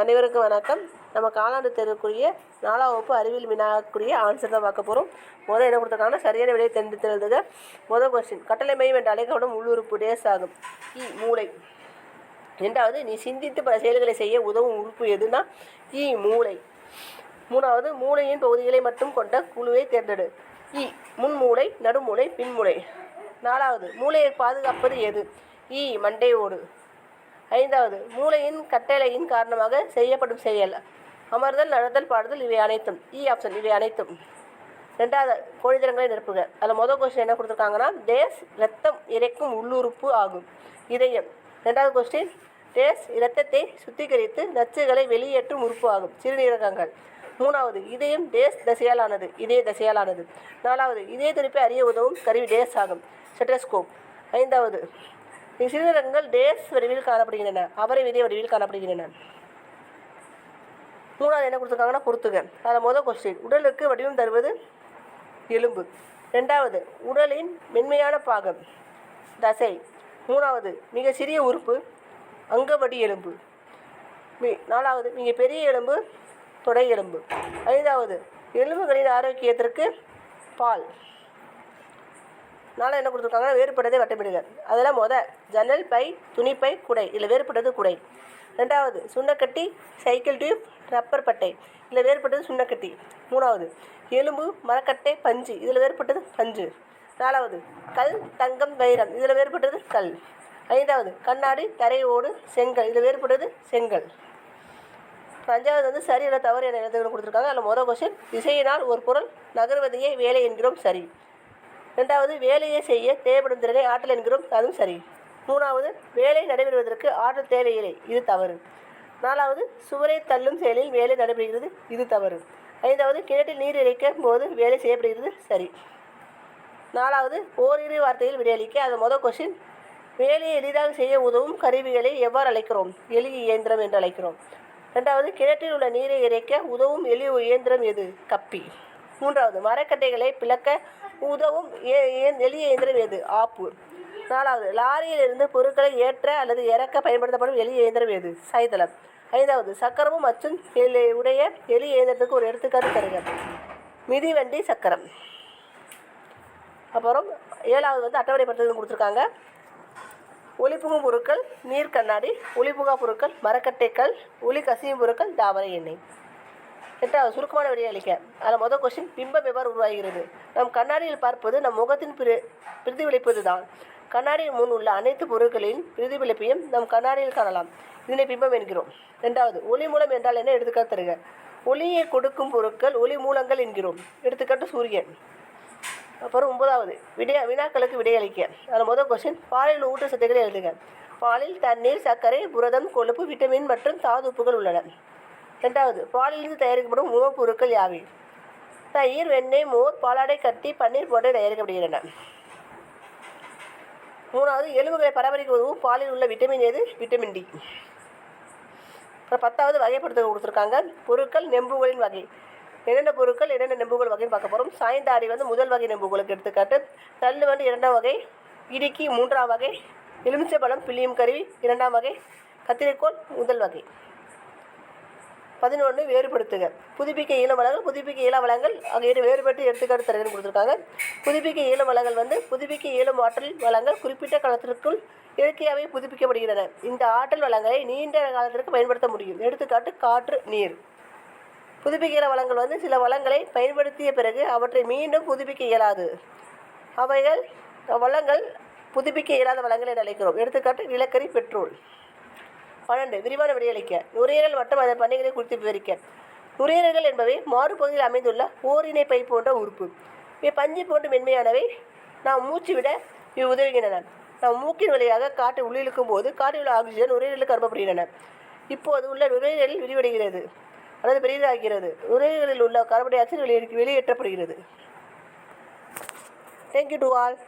அனைவருக்கும் வணக்கம். நம்ம காலாண்டு தேர்வுக்குரிய நாலாம் வகுப்பு அறிவியல் வினாக்குரிய ஆன்சர் தான் பார்க்க போகிறோம் முதல் என்ன கொடுத்துருக்காங்கன்னா சரியான விடையை தெரிந்து எழுதுக முதல் கொஸ்டின் கட்டளை மையம் என்று அழைக்கப்படும் உள்ளுறுப்பு டேஸ் ஆகும் இ மூளை. ரெண்டாவது நீ சிந்தித்து பல செயல்களை செய்ய உதவும் உறுப்பு எதுனா இ மூளை. மூணாவது மூளையின் பகுதிகளை மட்டும் கொண்ட குழுவை தேர்ந்தெடு. இ முன்மூளை நடுமூளை பின்மூளை. நாலாவது மூளையை பாதுகாப்பது எது? இ மண்டை ஓடு ஐந்தாவது மூளையின் கட்டளையின் காரணமாக செய்யப்படும் செயல். அமர்தல் நடத்தல் பாடுதல் இவை அனைத்தும். E இ ஆப்ஷன் இவை அனைத்தும். ரெண்டாவது கோழித்திறங்களை நிரப்புக. அதில் மொதல் கொஸ்டின் என்ன கொடுத்துருக்காங்கன்னா டேஸ் இரத்தம் இறைக்கும் உள்ளுறுப்பு ஆகும். இதயம். ரெண்டாவது கொஸ்டின் டேஸ் இரத்தத்தை சுத்திகரித்து நச்சுகளை வெளியேற்றும் உறுப்பு ஆகும். சிறுநீரகங்கள். மூணாவது இதயம் டேஸ் தசையாலானது. இதய தசையாலானது. நாலாவது இதய துடிப்பை அறிய உதவும் கருவி டேஸ் ஆகும். ஸ்டெட்டஸ்கோப். ஐந்தாவது சிறுநீரகங்கள் டேஸ் வடிவில் காணப்படுகின்றன. அவரை விதை வடிவில் காணப்படுகின்றன. மூணாவது என்ன கொடுத்துருக்காங்கன்னா பொறுத்துக அதில் முதல் கொஸ்டின் உடலுக்கு வடிவம் தருவது எலும்பு. ரெண்டாவது உடலின் மென்மையான பாகம் தசை. மூணாவது மிக சிறிய உறுப்பு அங்கவடி எலும்பு. நாலாவது மிக பெரிய எலும்பு தொடை எலும்பு. ஐந்தாவது எலும்புகளின் ஆரோக்கியத்திற்கு பால். நாளாக என்ன கொடுத்துருக்காங்கன்னா வேறுபட்டதை வட்டமிடுங்க அதெல்லாம் முத ஜன்னல் பை துணிப்பை குடை. இதில் வேறுபட்டது குடை. ரெண்டாவது சுண்ணக்கட்டி சைக்கிள் டியூப் ரப்பர் பட்டை. இதில் வேறுபட்டது சுண்ணக்கட்டி. மூணாவது எலும்பு மரக்கட்டை பஞ்சு. இதில் வேறுபட்டது பஞ்சு. நாலாவது கல் தங்கம் வைரம். இதில் வேறுபட்டது கல். ஐந்தாவது கண்ணாடி தரையோடு செங்கல். இதில் வேறுபட்டது செங்கல். அஞ்சாவது வந்து சரி என தவறு என எழுதுகள்னு கொடுத்துருக்காங்க. அதில் மொதல் கொஸ்டின் இசையினால் ஒரு பொருள் நகர்வதையே வேலை என்கிறோம் சரி. ரெண்டாவது வேலையை செய்ய தேவைப்படும் திறனை ஆற்றல் என்கிறோம் அதுவும் சரி. மூணாவது வேலை நடைபெறுவதற்கு ஆற்றல் தேவையில்லை இது தவறு. நாலாவது சுவரை தள்ளும் செயலில் வேலை நடைபெறுகிறது இது தவறு. ஐந்தாவது கிணற்றில் நீர் இறைக்கும் போது வேலை செய்யப்படுகிறது சரி. நாலாவது ஓரிரு வார்த்தையில் விடையளிக்க அது முதல் கொஸ்டின் வேலையை எளிதாக செய்ய உதவும் கருவிகளை எவ்வாறு அழைக்கிறோம்? எளிய இயந்திரம் என்று அழைக்கிறோம். ரெண்டாவது கிணற்றில் உள்ள நீரை இறைக்க உதவும் எளிய இயந்திரம் எது? கப்பி. மூன்றாவது மரக்கட்டைகளை பிளக்க உதவும் ஏ- எளிய இயந்திரம் எது ஆப்பு நாலாவது லாரியில் இருந்து பொருட்களை ஏற்ற அல்லது இறக்க பயன்படுத்தப்படும் எளிய இயந்திரம் எது சைதளம். ஐந்தாவது சக்கரமும் அச்சும் உடைய எளிய இயந்திரத்துக்கு ஒரு எடுத்துக்காட்டு தருக. மிதிவண்டி சக்கரம். அப்புறம் ஏழாவது வந்து அட்டவணை கொடுத்துருக்காங்க. ஒளிப்புகும் பொருட்கள் நீர் கண்ணாடி ஒளிபுகா பொருட்கள் மரக்கட்டைகள் ஒளி கசியும் பொருட்கள் தாவர எண்ணெய். எட்டாவது சுருக்கமான விடையை அளிக்க அதில் முதல் கொஸ்டின் பிம்பம் எவ்வாறு உருவாகிறது? நம் கண்ணாடியில் பார்ப்பது நம் முகத்தின் பிரி பிரதிபலிப்பது தான் கண்ணாடியின் முன் உள்ள அனைத்து பொருட்களின் பிரதிபலிப்பையும் நம் கண்ணாடியில் காணலாம். இதனை பிம்பம் என்கிறோம். ரெண்டாவது ஒளி மூலம் என்றால் என்ன? எடுத்துக்காட்டு தருக. ஒளியை கொடுக்கும் பொருட்கள் ஒளி மூலங்கள் என்கிறோம். எடுத்துக்காட்டு சூரியன். அப்புறம் ஒன்பதாவது விடை வினாக்களுக்கு விடையளிக்க அதில் முதல் கொஸ்டின் பாலில் ஊட்டச்சத்துக்களை எழுதுக. பாலில் தண்ணீர் சர்க்கரை புரதம் கொழுப்பு விட்டமின் மற்றும் தாதுப்புகள் உள்ளன. ரெண்டாவது பாலிலிருந்து தயாரிக்கப்படும் உணவுப் பொருட்கள் யாவை? தயிர் வெண்ணெய் மோர் பாலாடை கட்டி பன்னீர் போன்ற தயாரிக்கப்படுகின்றன. மூணாவது எலும்புகளை பராமரிக்க உதவும் பாலில் உள்ள விட்டமின் எது? விட்டமின் டி அப்புறம் பத்தாவது வகைப்படுத்த கொடுத்துருக்காங்க. பொருட்கள் நெம்புகளின் வகை. என்னென்ன பொருட்கள் என்னென்ன நெம்புகள் வகைன்னு பார்க்க போகிறோம் சாய்ந்தாடி வந்து முதல் வகை நெம்புகளுக்கு எடுத்துக்காட்டு. தள்ளு வந்து இரண்டாம் வகை இடுக்கி மூன்றாம் வகை எலுமிச்சைப்பழம் பிள்ளியும் கருவி இரண்டாம் வகை கத்திரிக்கோல் முதல் வகை. பதினொன்று வேறுபடுத்துக. புதுப்பிக்க இயல வளங்கள் புதுப்பிக்க ஈழ வளங்கள் அங்கே வேறுபட்டு எடுத்துக்காட்டு தருகன்னு கொடுத்துருக்காங்க. புதுப்பிக்க ஈழ வளங்கள் வந்து புதுப்பிக்க இயலும் ஆற்றல் வளங்கள் குறிப்பிட்ட காலத்திற்குள் இயற்கையாகவே புதுப்பிக்கப்படுகின்றன. இந்த ஆற்றல் வளங்களை நீண்ட காலத்திற்கு பயன்படுத்த முடியும். எடுத்துக்காட்டு காற்று நீர். புதுப்பிக்க இயல வளங்கள் வந்து சில வளங்களை பயன்படுத்திய பிறகு அவற்றை மீண்டும் புதுப்பிக்க இயலாது. அவைகள் வளங்கள் புதுப்பிக்க இயலாத வளங்களை அழைக்கிறோம். எடுத்துக்காட்டு நிலக்கரி பெட்ரோல். பன்னெண்டு. விரிவான விடையளிக்க. நுரையீரல் மற்றும் அதன் பணிகளை குறித்து விவரிக்க. நுரையீரல்கள் என்பவை மாறுபகுதியில் அமைந்துள்ள ஓரினை பை போன்ற உறுப்பு. இவை பஞ்சு போன்று மென்மையானவை. நாம் மூச்சு விட இவை உதவுகின்றன. நாம் மூக்கின் வழியாக காற்றை உள்ளிழுக்கும் போது காற்றில் உள்ள ஆக்சிஜன் நுரையீரலுக்கு அனுப்பப்படுகின்றன. இப்போது உள்ள நுரையீரல் விரிவடைகிறது. அல்லது பெரிதாகிறது. நுரையீரலில் உள்ள கார்பன் டை ஆக்சைடு வெளியே வெளியேற்றப்படுகிறது. Thank you to all